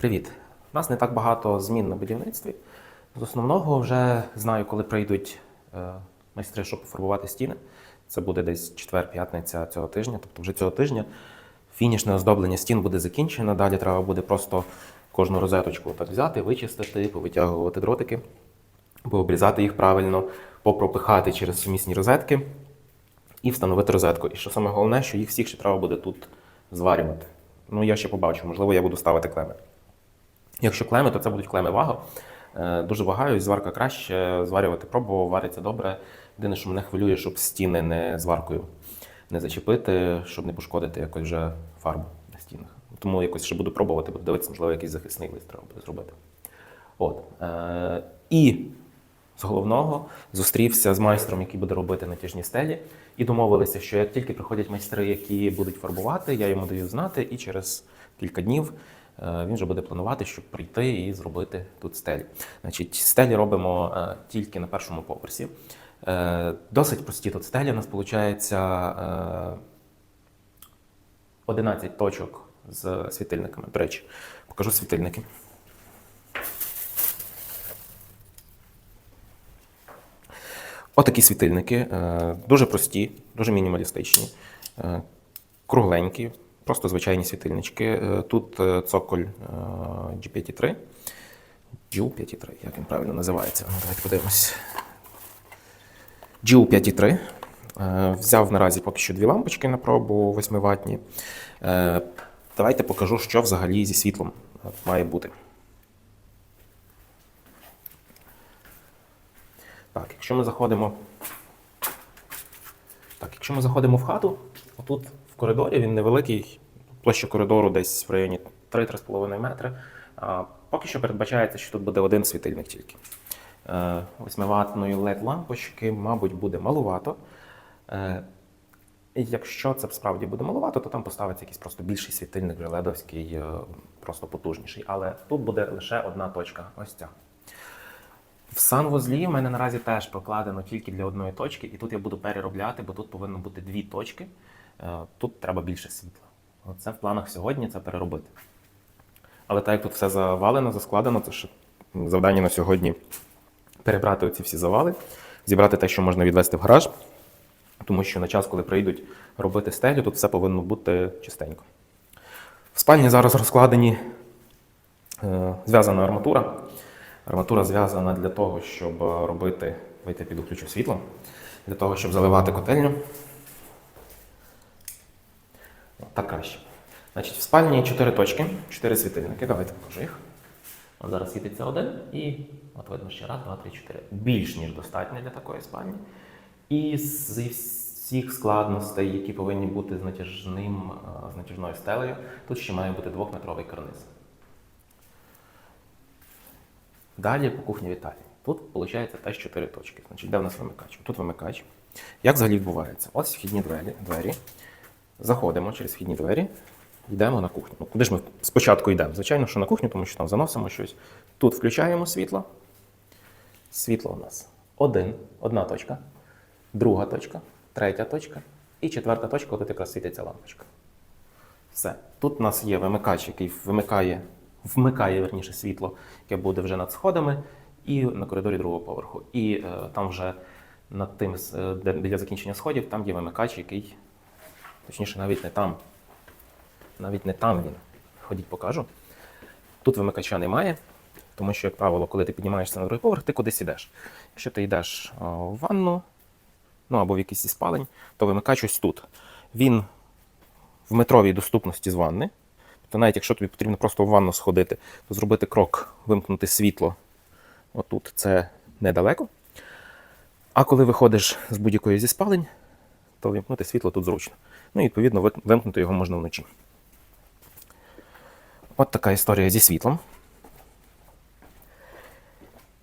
Привіт! У нас не так багато змін на будівництві. З основного вже знаю, коли прийдуть е, майстри, щоб пофарбувати стіни. Це буде десь четвер-п'ятниця цього тижня. Тобто вже цього тижня фінішне оздоблення стін буде закінчено. Далі треба буде просто кожну розеточку так взяти, вичистити, повитягувати дротики, пообрізати їх правильно, попропихати через сумісні розетки і встановити розетку. І що саме головне, що їх всіх ще треба буде тут зварювати. Ну, я ще побачу, можливо, я буду ставити клеми. Якщо клеми, то це будуть клеми ваго. Е, Дуже вагаюсь, зварка краще, зварювати пробував, вариться добре. Єдине, що мене хвилює, щоб стіни не зваркою не зачепити, щоб не пошкодити якось вже фарбу на стінах. Тому якось ще буду пробувати, буду дивитися, можливо, якийсь захисний лист треба буде зробити. От. Е, і з головного зустрівся з майстром, який буде робити натяжні стелі, і домовилися, що як тільки приходять майстри, які будуть фарбувати, я йому даю знати, і через кілька днів він вже буде планувати, щоб прийти і зробити тут стелі. Значить, стелі робимо е, тільки на першому поверсі. Е, Досить прості тут стелі. У нас виходить 11 точок з світильниками. До речі, покажу світильники. Отакі світильники, е, дуже прості, дуже мінімалістичні, е, кругленькі, просто звичайні світильнички. Е, Тут е, цоколь е, G5.3, GU5.3, як він правильно називається. Ну, Давайте подивимось. GU5.3. Е, Взяв наразі поки що дві лампочки на пробу 8 ватні. Е, Давайте покажу, що взагалі зі світлом е, має бути. Так, якщо ми заходимо. Так, якщо ми заходимо в хату, отут коридорі він невеликий, площа коридору десь в районі 3-3,5 метри. Поки що передбачається, що тут буде один світильник тільки. Е, 8-ваттної LED-лампочки, мабуть, буде малувато. Е, і якщо це справді буде малувато, то там поставиться якийсь просто більший світильник, вже ледовський, е, просто потужніший. Але тут буде лише одна точка. Ось ця. В санвузлі в мене наразі теж прокладено тільки для одної точки, і тут я буду переробляти, бо тут повинно бути дві точки. Е, Тут треба більше світла. Це в планах сьогодні це переробити. Але так як тут все завалено, заскладено, це ще завдання на сьогодні перебрати оці всі завали, зібрати те, що можна відвести в гараж, тому що на час, коли прийдуть робити стелю, тут все повинно бути чистенько. В спальні зараз розкладені е, зв'язана арматура. Арматура зв'язана для того, щоб е, робити, вийти під включу світло, для того, щоб заливати котельню. Так краще. Значить, в спальні 4 точки, 4 світильники. Давайте покажу їх. От зараз світиться один і от видно ще раз, два, три, чотири. Більш ніж достатньо для такої спальні. І зі всіх складностей, які повинні бути з натяжним, е, з натяжною стелею, тут ще має бути двохметровий карниз. Далі по кухні вітальні. Тут виходить теж 4 точки. Значить, де в нас вимикач? Тут вимикач. Як взагалі відбувається? Ось вхідні двері. двері. Заходимо через вхідні двері, йдемо на кухню. Ну, куди ж ми спочатку йдемо? Звичайно, що на кухню, тому що там заносимо щось. Тут включаємо світло. Світло у нас один, одна точка, друга точка, третя точка і четверта точка, тут якраз світиться лампочка. Все. Тут у нас є вимикач, який вимикає, вмикає верніше світло, яке буде вже над сходами, і на коридорі другого поверху. І е, там вже над тим, е, де біля закінчення сходів, там є вимикач, який, точніше, навіть не там. Навіть не там він. Ходіть, покажу. Тут вимикача немає, тому що, як правило, коли ти піднімаєшся на другий поверх, ти кудись йдеш. Якщо ти йдеш в ванну, ну або в якийсь із спалень, то вимикач ось тут. Він в метровій доступності з ванни. Тобто навіть якщо тобі потрібно просто в ванну сходити, то зробити крок, вимкнути світло отут це недалеко. А коли виходиш з будь-якої зі спалень, то вимкнути світло тут зручно. Ну і відповідно вимкнути його можна вночі. От така історія зі світлом.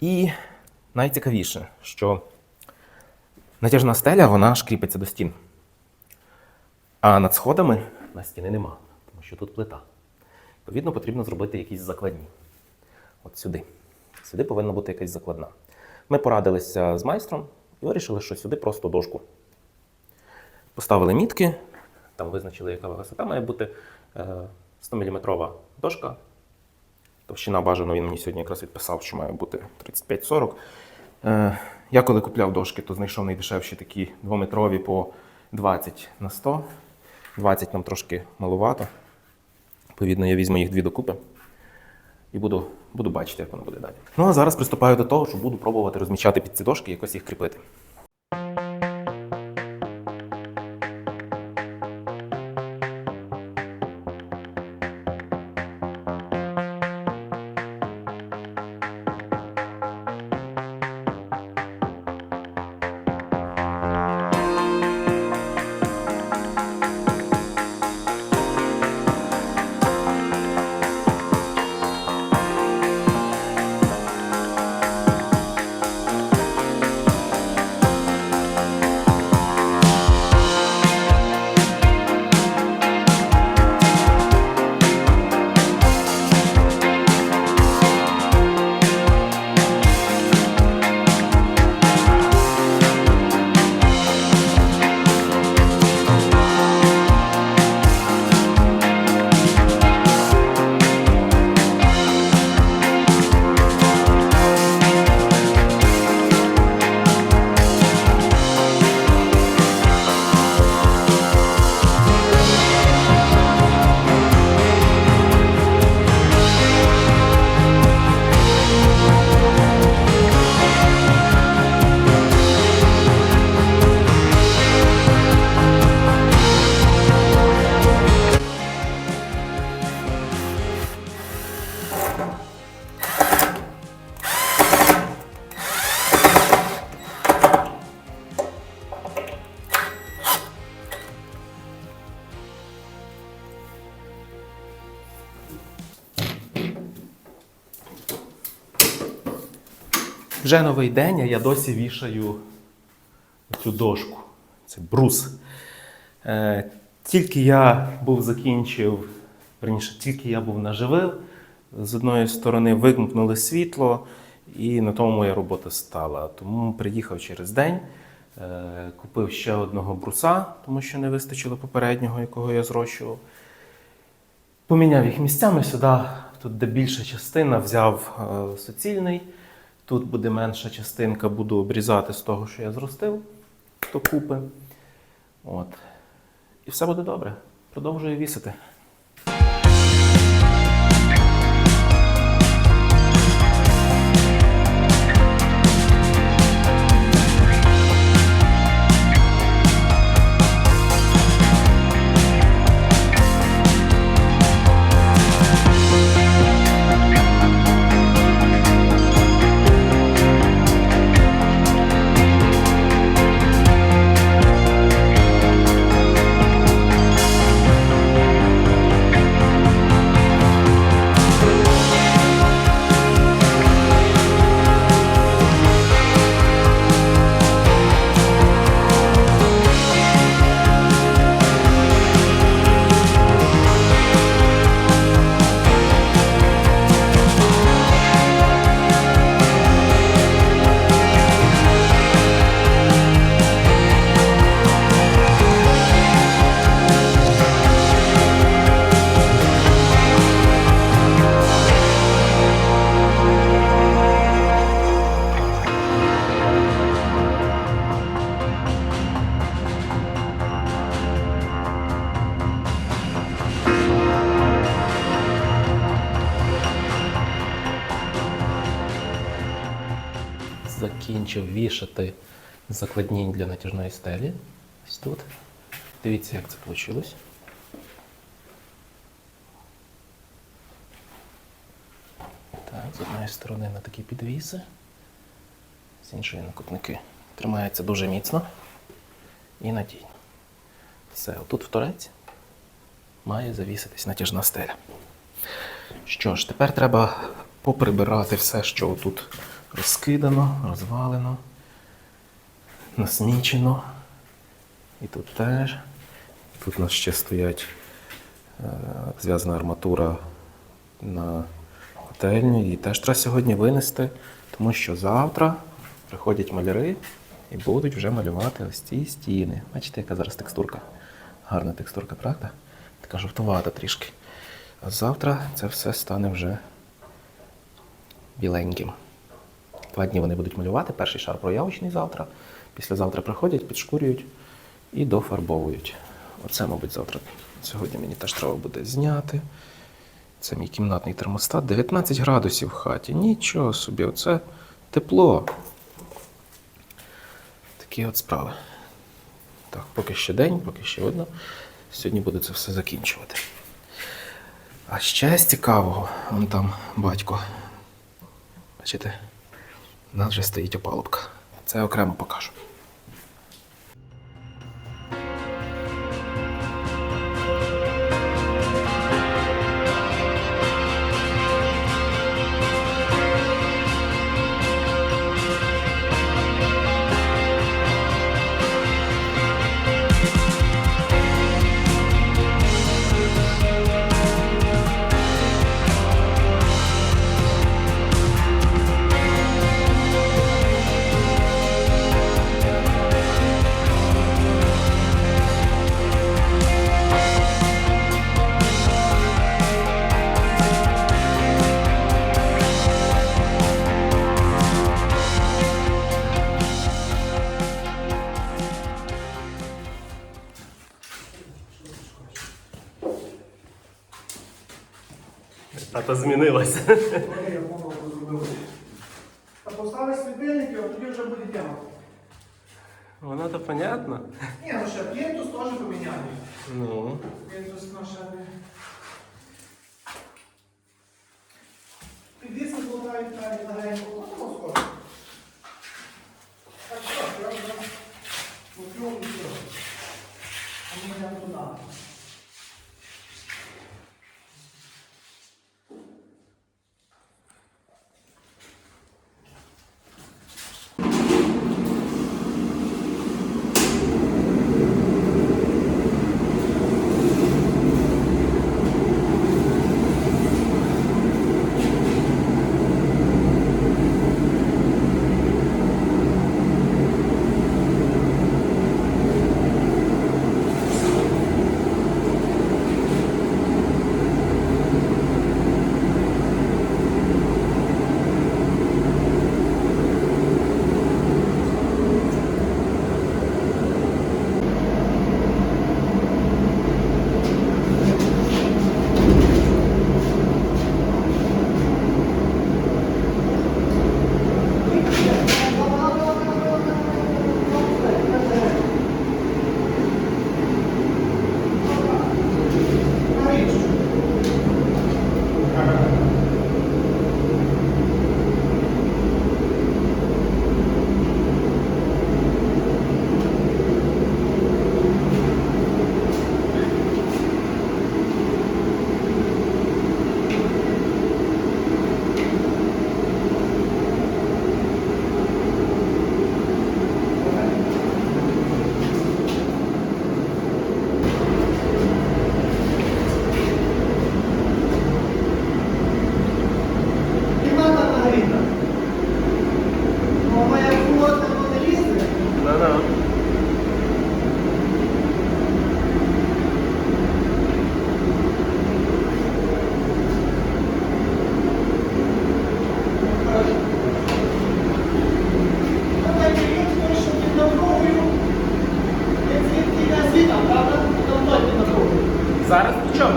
І найцікавіше, що натяжна стеля вона ж кріпиться до стін. А над сходами на стіни нема, тому що тут плита. Відповідно, потрібно зробити якісь закладні. От сюди. Сюди повинна бути якась закладна. Ми порадилися з майстром і вирішили, що сюди просто дошку. Поставили мітки, там визначили, яка висота має бути. 100 мм дошка Товщина бажано, він мені сьогодні якраз відписав, що має бути 35-40. Е, я коли купляв дошки, то знайшов найдешевші такі двометрові по 20 на 100. 20 нам трошки малувато. Відповідно, я візьму їх дві докупи і буду, буду бачити, як воно буде далі. Ну а зараз приступаю до того, що буду пробувати розміщати під ці дошки і якось їх кріпити. Вже новий день, а я досі вішаю цю дошку. Це брус. Е, тільки я був закінчив, верніше, тільки я був наживив, з одної сторони вимкнули світло, і на тому моя робота стала. Тому приїхав через день, е, купив ще одного бруса, тому що не вистачило попереднього, якого я зрощував. Поміняв їх місцями сюди, тут де більша частина, взяв е, суцільний. Тут буде менша частинка, буду обрізати з того, що я зростив докупи. От. І все буде добре. Продовжую вісити. Закінчив вішати закладні для натяжної стелі. Ось тут. Дивіться, як це вийшло. Так, з одної сторони на такі підвіси, з іншої на кутники. Тримається дуже міцно і надійно. Все, отут в торець має завіситись натяжна стеля. Що ж, тепер треба поприбирати все, що тут розкидано, розвалено, насмічено. І тут теж. Тут у нас ще стоять е, зв'язана арматура на котельню. Її теж треба сьогодні винести, тому що завтра приходять маляри і будуть вже малювати ось ці стіни. Бачите, яка зараз текстурка? Гарна текстурка, правда? Така жовтувата трішки. А завтра це все стане вже біленьким. Два дні вони будуть малювати. Перший шар проявочний завтра. Післязавтра приходять, підшкурюють і дофарбовують. Оце, мабуть, завтра. Сьогодні мені теж треба буде зняти. Це мій кімнатний термостат. 19 градусів в хаті. Нічого собі, оце тепло. Такі от справи. Так, поки ще день, поки ще видно. Сьогодні буду це все закінчувати. А ще з цікавого, вон там батько. Бачите, нас вже стоїть опалубка. Це окремо покажу. Тато змінилося. Та поставиш світильники, а тоді вже буде тема. Воно то понятно. Ні, ну ще плінтус теж поміняли. Ну. Плінтус на ще не.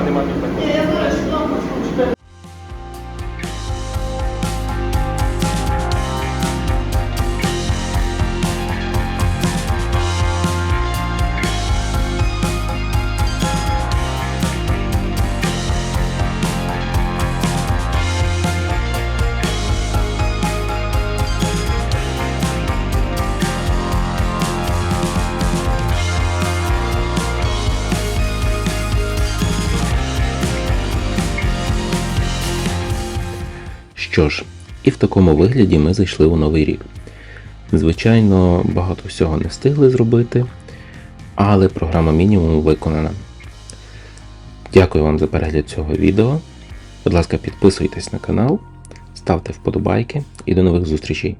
Зараз нічого нема Що ж, і в такому вигляді ми зайшли у новий рік. Звичайно, багато всього не встигли зробити, але програма мінімум виконана. Дякую вам за перегляд цього відео. Будь ласка, підписуйтесь на канал, ставте вподобайки і до нових зустрічей.